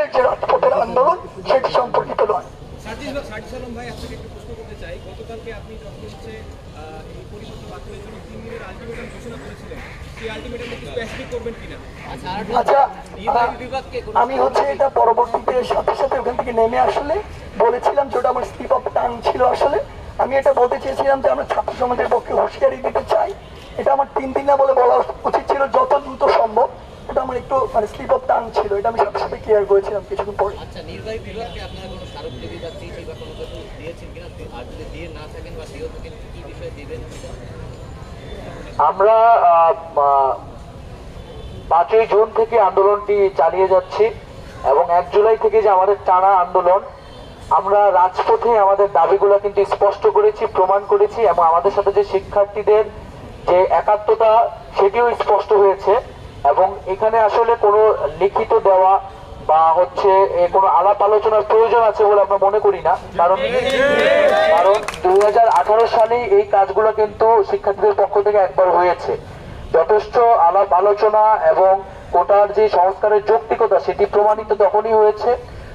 আমাদের যে রাজপথের আন্দোলন সেটি সম্পর্কিত নয়। আচ্ছা আমি হচ্ছে এটা পরবর্তীতে সাথে সাথে ওখান থেকে নেমে আসলে বলেছিলাম যে ওটা আমার স্লিপ অফ টাং ছিল আসলে। আমি এটা বলতে চেয়েছিলাম যে আমরা ছাত্র সমাজের পক্ষে হুঁশিয়ারি দিতে চাই। এটা আমার তিন দিন না বলে বলা উচিত ছিল যত দ্রুত সম্ভব এটা আমার একটু মানে স্লিপ অফ টাং ছিল এটা আমি সাথে সাথে ক্লিয়ার করেছিলাম কিছুক্ষণ পরে। আচ্ছা নির্বাহী বিভাগকে আপনারা কোনো স্মারকলিপি বা চিঠি বা কোনো কিছু দিয়েছেন কিনা? আর যদি দিয়ে না থাকেন বা দিয়েও থাকেন কি বিষয়ে দিবেন? আমরা পাঁচই জুন থেকে আন্দোলনটি চালিয়ে যাচ্ছি এবং এক জুলাই থেকে যে আমাদের টানা আন্দোলন আমরা রাজপথে আমাদের দাবিগুলো কিন্তু স্পষ্ট করেছি প্রমাণ করেছি এবং আমাদের সাথে যে শিক্ষার্থীদের যে একাত্মতা সেটিও স্পষ্ট হয়েছে। এবং এখানে আসলে কোনো লিখিত দেওয়া বা হচ্ছে কোনো আলাপ আলোচনার প্রয়োজন আছে বলে আমরা মনে করি না। কারণ কারণ দু হাজার আঠারো সালেই এই কাজগুলো কিন্তু শিক্ষার্থীদের পক্ষ থেকে একবার হয়েছে। যথেষ্ট আলাপ আলোচনা এবং কোটার যে সংস্কারের যৌক্তিকতা সেটি প্রমাণিত তখনই হয়েছে।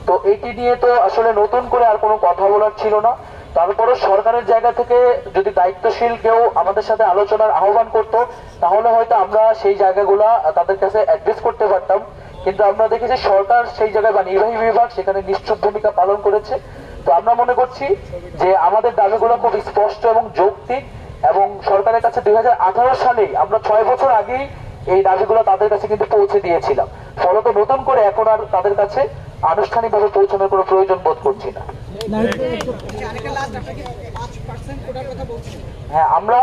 তো এটি নিয়ে তো আসলে নতুন করে আর কোনো কথা বলার ছিল না। তারপরে সরকারের জায়গা থেকে যদি দায়িত্বশীল কেউ আমাদের সাথে আলোচনার আহ্বান করতো, তাহলে হয়তো আমরা সেই জায়গাগুলা তাদের কাছে অ্যাড্রেস করতে পারতাম। কিন্তু আমরা দেখেছি সরকার সেই জায়গায় বা নির্বাহী বিভাগ সেখানে নিশ্চুপ ভূমিকা পালন করেছে। তো আমরা মনে করছি যে আমাদের দাবিগুলো খুব স্পষ্ট এবং যৌক্তিক এবং সরকারের কাছে দুই সালেই আমরা ছয় বছর আগেই এই দাবিগুলো তাদের কাছে কিন্তু পৌঁছে দিয়েছিলাম। ফলত নতুন করে এখন আর তাদের কাছে আনুষ্ঠানিকভাবে পৌঁছানোর কোনো প্রয়োজন বোধ করছি না। হ্যাঁ আমরা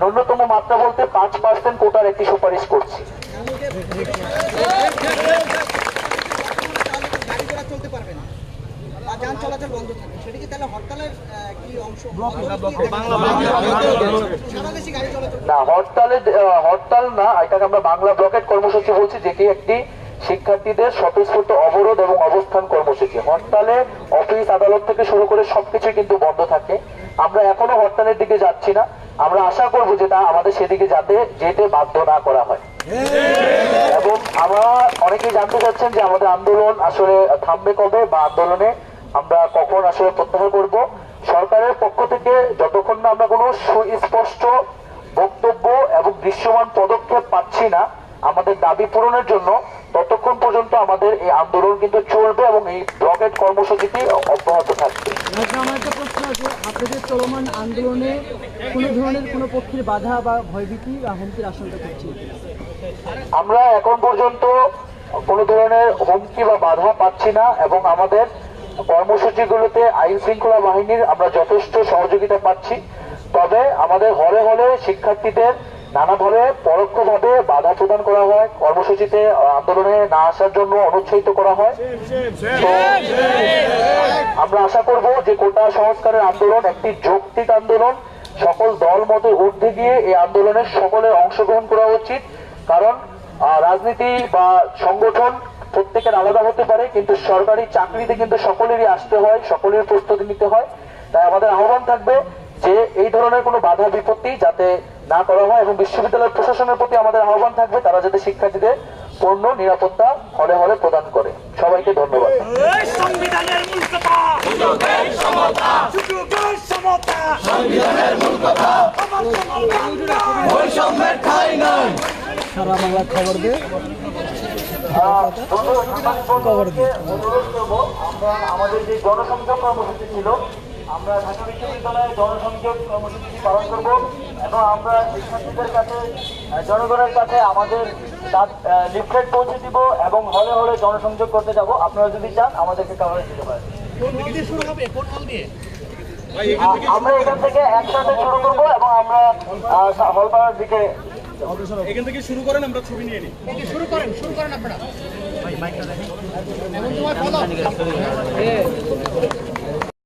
ন্যূনতম মাত্রা বলতে পাঁচ পার্সেন্ট কোটার একটি সুপারিশ করছি। যান চলাচল বন্ধ সেটা কি তাহলে হরতালের কি অংশ না হরতাল না এটাকে আমরা বাংলা ব্লকেট কর্মসূচি বলছি যেটি একটি শিক্ষার্থীদের স্বতঃস্ফূর্ত অবরোধ এবং অবস্থান কর্মসূচি। হরতালে অফিস, আদালত থেকে শুরু করে সবকিছু কিন্তু বন্ধ থাকে। আমরা এখনও হরতালের দিকে যাচ্ছি না। আমরা আশা করব যে তা আমাদের সেদিকে যাতে যেতে বাধ্য না করা হয়। এবং আমরা অনেকেই জানতে চাচ্ছেন যে আমাদের আন্দোলন আসলে থামবে কবে বা আন্দোলনে আমরা কখন আসলে প্রত্যাহার করব। সরকারের পক্ষ থেকে যতক্ষণ না আমরা কোনো সুস্পষ্ট বক্তব্য এবং দৃশ্যমান পদক্ষেপ পাচ্ছি না, আমাদের দাবি পূরণের জন্য ততক্ষণ পর্যন্ত আমাদের এই আন্দোলন কিন্তু চলবে এবং এই ব্লকেট কর্মসূচিটি অব্যাহত থাকবে। আচ্ছা আমার একটা প্রশ্ন আছে। আপনাদের চলমান আন্দোলনে কোনো ধরনের কোনো পক্ষের বাধা বা ভয়ভীতি বা হুমকির আশঙ্কা করছে আমরা এখন পর্যন্ত কোনো ধরনের হুমকি বা বাধা পাচ্ছি না এবং আমাদের কর্মসূচিগুলোতে আইন শৃঙ্খলা বাহিনীর আমরা যথেষ্ট সহযোগিতা পাচ্ছি। তবে আমাদের হলে হলে শিক্ষার্থীদের নানাভাবে পরোক্ষভাবে বাধা প্রদান করা হয়। কর্মসূচিতে আন্দোলনে না আসার জন্য অনুৎসাহিত করা হয়। আমরা আশা করব যে কোটা সংস্কারের আন্দোলন একটি যৌক্তিক আন্দোলন। সকল দল মতে ঊর্ধ্বে গিয়ে এই আন্দোলনের সকলের অংশগ্রহণ করা উচিত। কারণ রাজনীতি বা সংগঠন প্রত্যেকের আলাদা হতে পারে, কিন্তু সরকারি চাকরিতে কিন্তু সকলেরই আসতে হয়, সকলের প্রস্তুতি নিতে হয়। তাই আমাদের আহ্বান থাকবে এই ধরনের কোনো বাধা বিপত্তি যাতে না করা হয় এবং বিশ্ববিদ্যালয় প্রশাসনের প্রতি আমাদের আহ্বান থাকবে তারা যাতে শিক্ষার্থীদের পূর্ণ নিরাপত্তা হলে হলে প্রদান করে। সবাইকে ধন্যবাদ। সারা বাংলা খবর দে। খবর অনুরোধ আমরা আমাদের যে জনসংযোগ কর্মসূচি ছিল আমরা ঢাকা বিশ্ববিদ্যালয়ে জনসংযোগ কর্মসূচিটি পালন করব এবং আমরা শিক্ষার্থীদের কাছে জনগণের কাছে আমাদের লিফলেট পৌঁছে দিব এবং হলে হলে জনসংযোগ করতে যাব। আপনারা যদি চান আমাদেরকে কাভারেজ দিতে পারেন। আমরা এখান থেকে একসাথে শুরু করব এবং আমরা হলপাড়ার দিকে এখান থেকে শুরু করেন আমরা ছবি নিয়ে নিই। শুরু করেন শুরু করেন আপনারা।